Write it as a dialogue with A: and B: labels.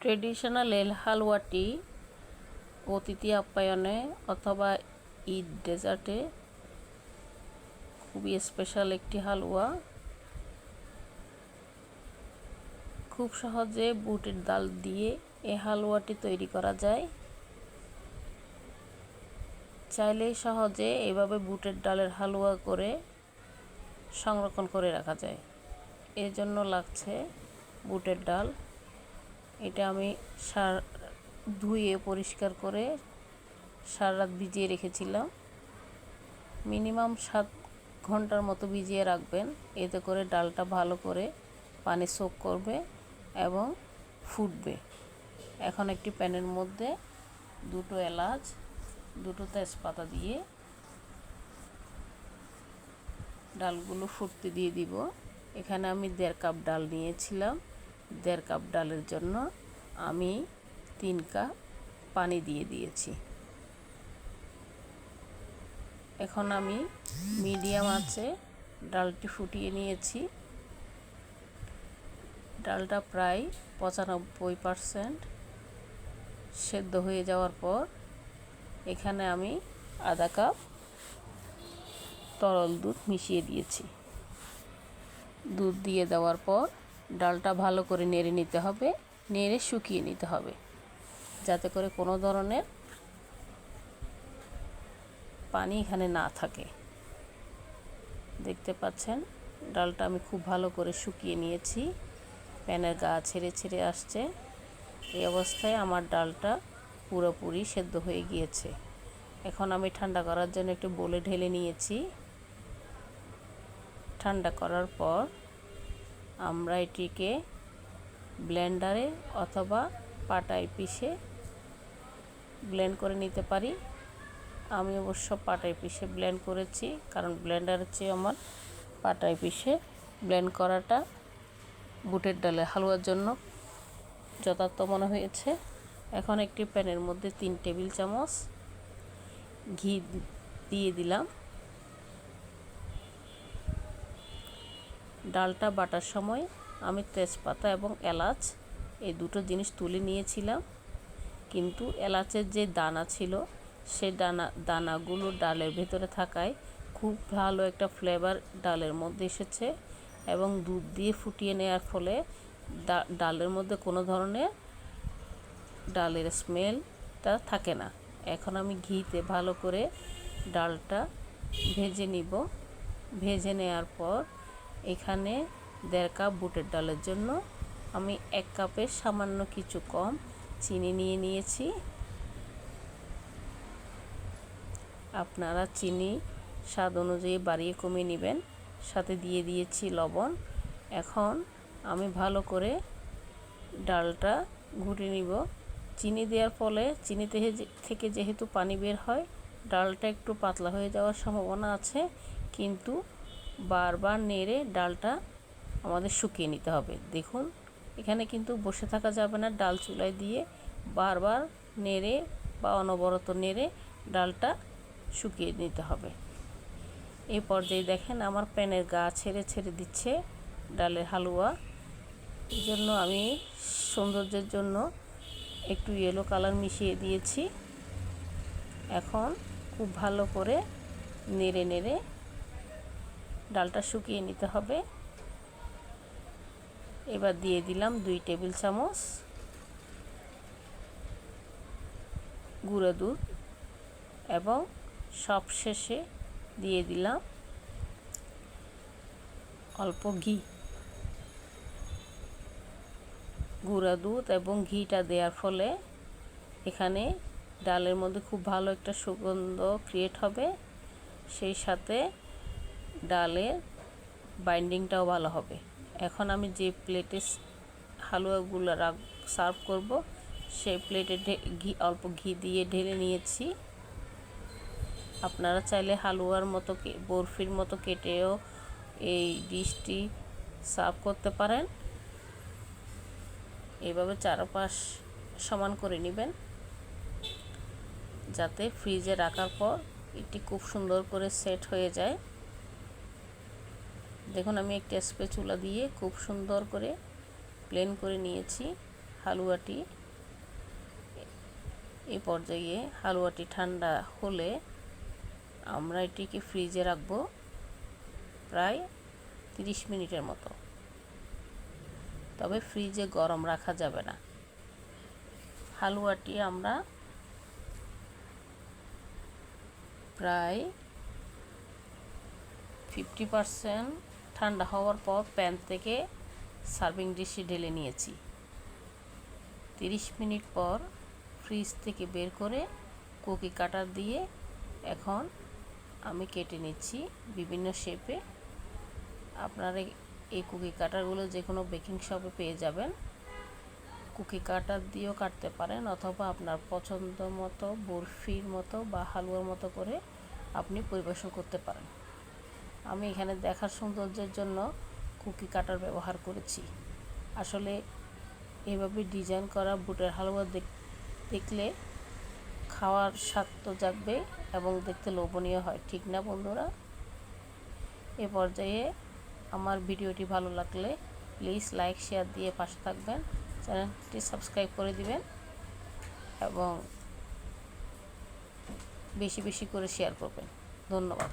A: Traditional এল হালুয়াটি অতিথি আপ্যায়নে অথবা ঈদ ডেজার্টে খুবই স্পেশাল একটি হালুয়া। খুব সহজে বুটের ডাল দিয়ে এই হালুয়াটি তৈরি করা যায়। চাইলেই সহজে এভাবে বুটের ডালের হালুয়া করে সংরক্ষণ করে রাখা যায়। এর জন্য লাগছে বুটের ডাল। এটা আমি সার, ধুয়ে পরিষ্কার করে সারা রাত ভিজিয়ে রেখেছিলাম। মিনিমাম সাত ঘণ্টার মতো ভিজিয়ে রাখবেন। এতে করে ডালটা ভালো করে পানি সোক করবে এবং ফুটবে। এখন একটি প্যানের মধ্যে দুটো এলাচ, দুটো তেজপাতা দিয়ে ডালগুলো ফুটতে দিয়ে দিব। এখানে আমি দেড় কাপ ডাল নিয়েছিলাম। দেড় কাপ ডালের জন্য আমি তিন কাপ পানি দিয়ে দিয়েছি। এখন আমি মিডিয়াম আছে ডালটি ফুটিয়ে নিয়েছি। ডালটা প্রায় পঁচানব্বই পারসেন্ট সেদ্ধ হয়ে যাওয়ার পর এখানে আমি আধা কাপ তরল দুধ মিশিয়ে দিয়েছি। দুধ দিয়ে দেওয়ার পর ডালটা ভালো করে নেড়ে নিতে হবে, নেড়ে শুকিয়ে নিতে হবে, যাতে করে কোনো ধরনের পানি এখানে না থাকে। দেখতে পাচ্ছেন, ডালটা আমি খুব ভালো করে শুকিয়ে নিয়েছি। প্যানের গা ছেড়ে ছেড়ে আসছে। এই অবস্থায় আমার ডালটা পুরোপুরি সেদ্ধ হয়ে গিয়েছে। এখন আমি ঠান্ডা করার জন্য একটু বলে ঢেলে নিয়েছি। ঠান্ডা করার পর আমরা এটিকে ব্লেন্ডারে অথবা পাটায় পিষে ব্লেন্ড করে নিতে পারি। আমি অবশ্য পাটায় পিষে ব্লেন্ড করেছি, কারণ ব্লেন্ডারের চেয়ে আমার পাটায় পিষে ব্লেন্ড করাটা বুটের ডালে হালুয়ার জন্য যথার্থ মনে হয়েছে। এখন একটি প্যানের মধ্যে তিন টেবিল চামচ ঘি দিয়ে দিলাম। ডালটা বাটার সময় আমি তেজপাতা এবং এলাচ, এই দুটো জিনিস তুলে নিয়েছিলাম। কিন্তু এলাচের যে দানা ছিল সেই দানা, দানাগুলো ডালের ভেতরে থাকায় খুব ভালো একটা ফ্লেভার ডালের মধ্যে এসেছে এবং দুধ দিয়ে ফুটিয়ে নেওয়ার ফলে ডালের মধ্যে কোনো ধরনের ডালের স্মেলটা থাকে না। এখন আমি ঘিতে ভালো করে ডালটা ভেজে নিব। ভেজে নেওয়ার পর এখানে দেড় কাপ বুটের ডালের জন্য আমি এক কাপের সামান্য কিছু কম চিনি নিয়ে নিয়েছি। আপনারা চিনি স্বাদ অনুযায়ী বাড়িয়ে কমিয়ে নেবেন, সাথে দিয়ে দিয়েছি লবণ। এখন আমি ভালো করে ডালটা ঘুটে নিব। চিনি দেওয়ার ফলে চিনি থেকে যেহেতু পানি বের হয়, ডালটা একটু পাতলা হয়ে যাওয়ার সম্ভাবনা আছে, কিন্তু বারবার নেড়ে ডালটা আমাদের শুকিয়ে নিতে হবে। দেখুন, এখানে কিন্তু বসে থাকা যাবে না। ডাল চুলায় দিয়ে বারবার নেড়ে বা অনবরত নেড়ে ডালটা শুকিয়ে নিতে হবে। এই পর্যায়ে দেখেন আমার প্যানের গা ছেড়ে ছেড়ে দিচ্ছে ডালের হালুয়া। এই জন্য আমি সৌন্দর্যের জন্য একটু ইয়েলো কালার মিশিয়ে দিয়েছি। এখন খুব ভালো করে নেড়ে নেড়ে ডালটা শুকিয়ে নিতে হবে। এবার দিয়ে দিলাম দুই টেবিল চামচ গুঁড়ো দুধ এবং সব শেষে দিয়ে দিলাম অল্প ঘি। গুঁড়া দুধ এবং ঘিটা দেওয়ার ফলে এখানে ডালের মধ্যে খুব ভালো একটা সুগন্ধ ক্রিয়েট হবে। সেই সাথে ডালের বাইন্ডিংটাও ভালো হবে। এখন আমি যে প্লেটে হালুয়াগুলো রাখ সার্ভ করব, সেই প্লেটে ঘি অল্প ঘি দিয়ে ঢেলে নিয়েছি। আপনারা চাইলে হালুয়ার মতো বরফির মতো কেটেও এই ডিশটি সার্ভ করতে পারেন। এভাবে চারপাশ সমান করে নেবেন, যাতে ফ্রিজে রাখার পর এটি খুব সুন্দর করে সেট হয়ে যায়। দেখুন, আমি একটা স্পেচুলা দিয়ে খুব সুন্দর করে প্লেন করে নিয়েছি হালুয়াটি। এই পর্যায়ে হালুয়াটি ঠান্ডা হলে আমরা এটিকে ফ্রিজে রাখব প্রায় তিরিশ মিনিটের মতো। তবে ফ্রিজে গরম রাখা যাবে না। হালুয়াটি আমরা প্রায় ফিফটি পারসেন্ট ঠান্ডা হওয়ার পর প্যান থেকে সার্ভিং ডিশে ঢেলে নিয়েছি। তিরিশ মিনিট পর ফ্রিজ থেকে বের করে কুকি কাটার দিয়ে এখন আমি কেটে নিচ্ছি বিভিন্ন শেপে আপনারা এই কুকি কাটারগুলো যে কোনো বেকিং শপে পেয়ে যাবেন। কুকি কাটার দিয়েও কাটতে পারেন অথবা আপনার পছন্দ মতো বরফির মতো বা হালুয়ার মতো করে আপনি পরিবেশন করতে পারেন। আমি এখানে দেখার সৌন্দর্যের জন্য কুকি কাটার ব্যবহার করেছি। আসলে এভাবে ডিজাইন করা বুটের হালুয়া দেখলে খাওয়ার স্বাদ তো জাগবে এবং দেখতে লোভনীয় হয়, ঠিক না বন্ধুরা? এ পর্যায়ে আমার ভিডিওটি ভালো লাগলে প্লিজ লাইক শেয়ার দিয়ে পাশে থাকবেন, চ্যানেলটি সাবস্ক্রাইব করে দিবেন এবং বেশি বেশি করে শেয়ার করবেন। ধন্যবাদ।